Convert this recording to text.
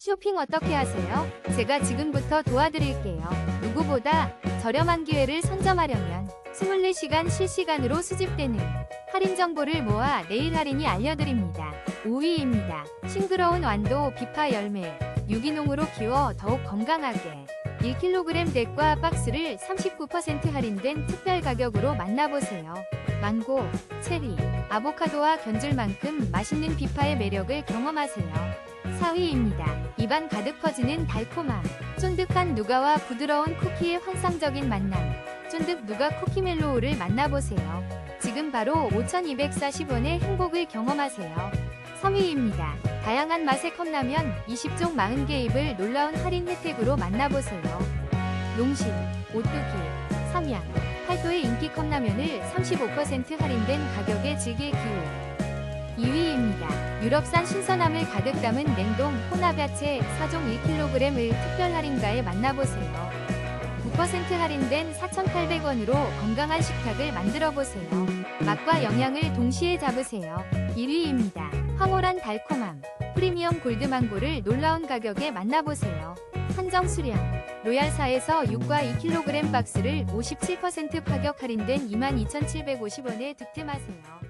쇼핑 어떻게 하세요? 제가 지금부터 도와드릴게요. 누구보다 저렴한 기회를 선점하려면 24시간 실시간으로 수집되는 할인 정보를 모아 내일 할인이 알려드립니다. 5위입니다. 싱그러운 완도 비파 열매 유기농으로 키워 더욱 건강하게 1kg 덱과 박스를 39% 할인된 특별 가격으로 만나보세요. 망고, 체리, 아보카도와 견줄 만큼 맛있는 비파의 매력을 경험하세요. 4위입니다. 입안 가득 퍼지는 달콤함. 쫀득한 누가와 부드러운 쿠키의 환상적인 만남. 쫀득 누가 쿠키 멜로우를 만나보세요. 지금 바로 5,240원의 행복을 경험하세요. 3위입니다. 다양한 맛의 컵라면 20종 40개 입을 놀라운 할인 혜택으로 만나보세요. 농심, 오뚜기, 삼양, 팔도의 인기 컵라면을 35% 할인된 가격에 즐길 기회. 2위입니다. 유럽산 신선함을 가득 담은 냉동 혼합야채 4종 1kg을 특별 할인가에 만나보세요. 9% 할인된 4,800원으로 건강한 식탁을 만들어보세요. 맛과 영양을 동시에 잡으세요. 1위입니다. 황홀한 달콤함. 프리미엄 골드망고를 놀라운 가격에 만나보세요. 한정 수량. 로얄사에서 6과 2kg 박스를 57% 파격 할인된 22,750원에 득템하세요.